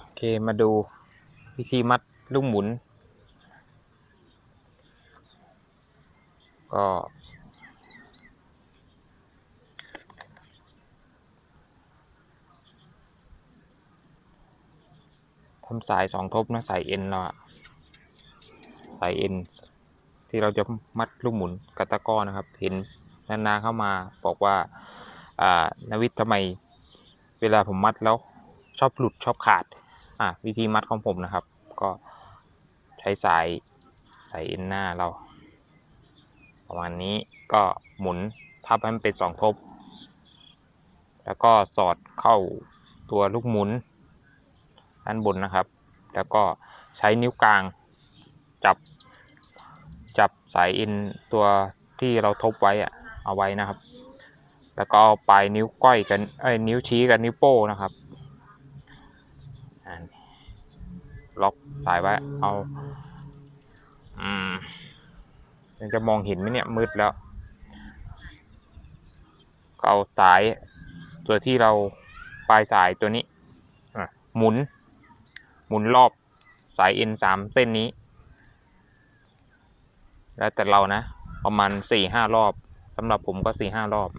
โอเคมาดูวิธีมัดลูกหมุน ก็ทำสายสองทบนะ สายเอ็นเราสายเอ็นที่เราจะมัดลูกหมุนกับตะก้อนะครับ เห็นนานาเข้ามาบอกว่า อ่านวิทย์ทำไมเวลาผมมัดแล้ว ชอบหลุดชอบขาด อะวิธีมัดของผมนะครับ ก็ใช้สายสายเอ็นหน้าเรา ประมาณนี้ก็หมุนทับให้มันเป็นสองทบ แล้วก็สอดเข้าตัวลูกหมุนด้านบนนะครับ แล้วก็ใช้นิ้วกลางจับจับสายเอ็นตัวที่เราทบไว้อะเอาไว้นะครับ แล้วก็เอาปลายนิ้วก้อยกันเอ้ยนิ้วชี้กับนิ้วโป้นะครับ ล็อกสายไว้เอาอืมยังจะมองเห็นไหมเนี่ยมืดแล้วก็เอาสายตัวที่เราปลายสายตัวนี้หมุน หมุนรอบสายเอ็นสามเส้นนี้ แล้วแต่เรานะ ประมาณสี่ห้ารอบสำหรับผมก็สี่ห้ารอบ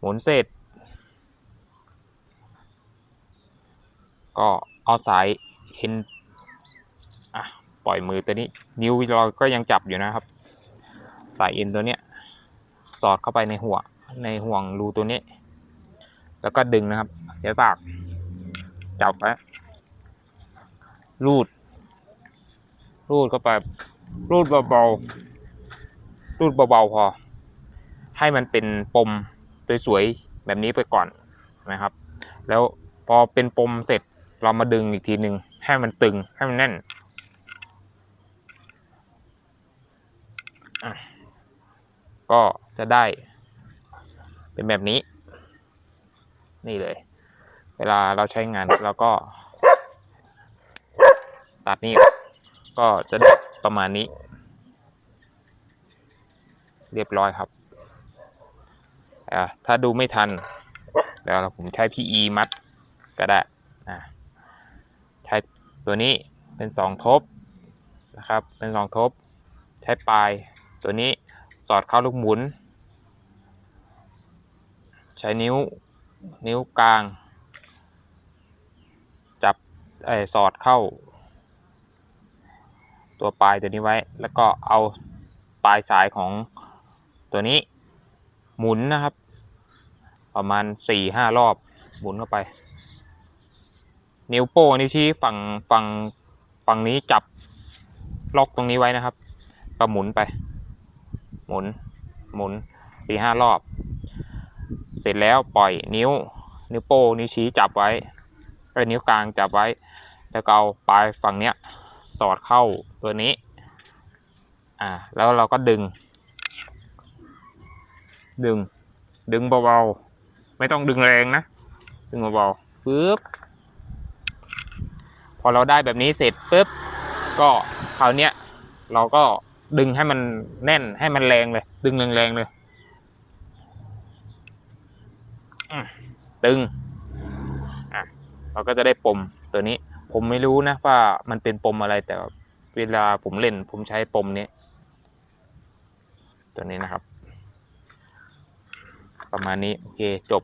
หมุนเสร็จ ก็เอาสายเห็นอะปล่อยมือตัวนี้ นิ้วเราก็ยังจับอยู่นะครับ สายเอ็นตัวเนี้ยสอดเข้าไปในหัวในห่วงรูตัวนี้ แล้วก็ดึงนะครับใช้ปาก จับไว้รูด รูดเข้าไป รูดเบาๆรูดเบาๆพอ ให้มันเป็นปมสวยๆแบบนี้ไปก่อนนะครับ แล้วพอเป็นปมเสร็จ เรามาดึงอีกทีหนึ่งให้มันตึงให้มันแน่นก็จะได้ เป็นแบบนี้ นี่เลย เวลาเราใช้งานเราก็ ตัดนี่ก็จะได้ประมาณนี้ เรียบร้อยครับอ่าถ้าดูไม่ทันเดี๋ยวผมใช้ PE มัดก็ได้นะ ตัวนี้เป็นสองทบนะครับ เป็นสองทบ ใช้ปลาย ตัวนี้สอดเข้าลูกหมุน ใช้นิ้วนิ้วกลาง จับไอ้สอดเข้า ตัวปลายตัวนี้ไว้ แล้วก็เอาปลายสายของตัวนี้หมุนนะครับ ประมาณสี่ห้ารอบหมุนเข้าไป นิ้วโป้งนิ้วชี้ฝั่งฝั่งฝั่งนี้จับล็อกตรงนี้ไว้นะครับ ก็หมุนไป หมุน หมุนสี่ห้ารอบ เสร็จแล้วปล่อยนิ้ว นิ้วโป้งนิ้วชี้จับไว้ก็นิ้วกลางจับไว้ แล้วก็เอาปลายฝั่งเนี้ยสอดเข้าตัวนี้ อ่า แล้วเราก็ดึง ดึง ดึงเบาๆ ไม่ต้องดึงแรงนะ ดึงเบาๆปึ๊บ อเราได้แบบนี้เสร็จปุ๊บก็คราวเนี้ยเราก็ดึงให้มันแน่นให้มันแรงเลย ดึงแรงๆเลยอืมดึงอะเราก็จะได้ปมตัวนี้ ผมไม่รู้นะว่ามันเป็นปมอะไรแต่เวลาผมเล่น ผมใช้ปมนี้ตัวนี้นะครับ ประมาณนี้ โอเคจบ